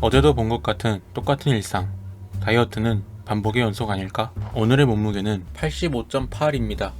어제도 본 것 같은 똑같은 일상. 다이어트는 반복의 연속 아닐까? 오늘의 몸무게는 85.8입니다.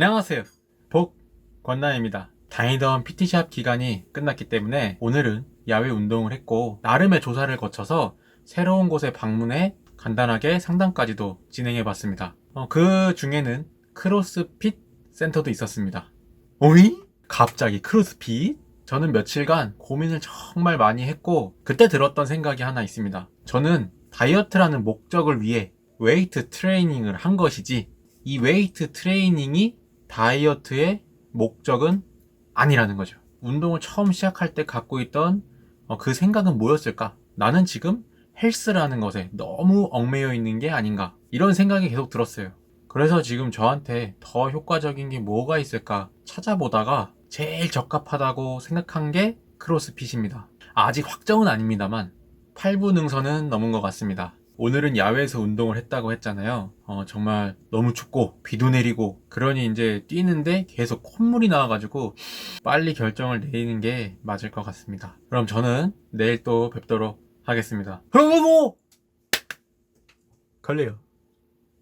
안녕하세요. 복 권나입니다. 다니던 PT샵 기간이 끝났기 때문에 오늘은 야외 운동을 했고 나름의 조사를 거쳐서 새로운 곳에 방문해 간단하게 상담까지도 진행해 봤습니다. 어, 그 중에는 크로스핏 센터도 있었습니다. 오이? 갑자기 크로스핏? 저는 며칠간 고민을 정말 많이 했고 그때 들었던 생각이 하나 있습니다. 저는 다이어트라는 목적을 위해 웨이트 트레이닝을 한 것이지 이 웨이트 트레이닝이 다이어트의 목적은 아니라는 거죠. 운동을 처음 시작할 때 갖고 있던 어, 그 생각은 뭐였을까? 나는 지금 헬스라는 것에 너무 얽매여 있는 게 아닌가? 이런 생각이 계속 들었어요. 그래서 지금 저한테 더 효과적인 게 뭐가 있을까 찾아보다가 제일 적합하다고 생각한 게 크로스핏입니다. 아직 확정은 아닙니다만 8부 능선은 넘은 것 같습니다. 오늘은 야외에서 운동을 했다고 했잖아요. 어, 정말 너무 춥고 비도 내리고 그러니 이제 뛰는데 계속 콧물이 나와가지고 빨리 결정을 내리는 게 맞을 것 같습니다. 그럼 저는 내일 또 뵙도록 하겠습니다. 그럼 뭐 걸려요.